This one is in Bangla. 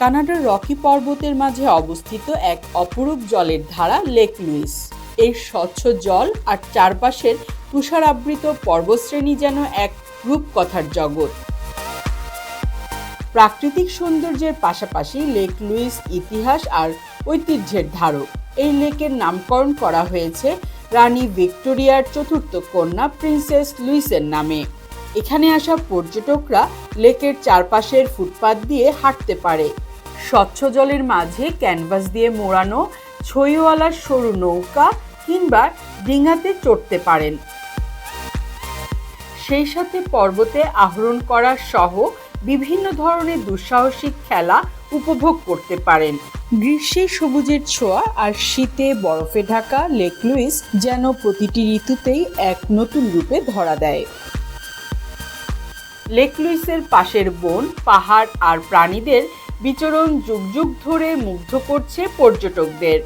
কানাডার রকি পর্বতের মাঝে অবস্থিত এক অপরূপ জলের ধারা লেক লুইস। এর স্বচ্ছ জল আর চারপাশের তুষারাবৃত পর্বশ্রেণী যেন এক রূপকথার জগৎ। প্রাকৃতিক সৌন্দর্যের পাশাপাশি লেক লুইস ইতিহাস আর ঐতিহ্যের ধারক। এই লেকের নামকরণ করা হয়েছে রানী ভিক্টোরিয়ার চতুর্থ কন্যা প্রিন্সেস লুইসের নামে। এখানে আসা পর্যটকরা লেকের চারপাশের ফুটপাত দিয়ে হাঁটতে পারে। স্বচ্ছ জলের মাঝে ক্যানভাস দিয়ে মোড়ানো ছইওয়ালার সরু নৌকা কিংবা ডিঙাতে চড়তে পারেন। সেই সাথে পর্বতে আহরণ করা সহ বিভিন্ন ধরনের দুঃসাহসিক খেলা উপভোগ করতে পারেন। গ্রীষ্মে সবুজের ছোঁয়া আর শীতে বরফে ঢাকা লেক লুইস যেন প্রতিটি ঋতুতেই এক নতুন রূপে ধরা দেয়। লেক লুইসের পাশের বন, পাহাড় আর প্রাণীদের বিচরণ যুগ যুগ ধরে মুগ্ধ করছে পর্যটকদের।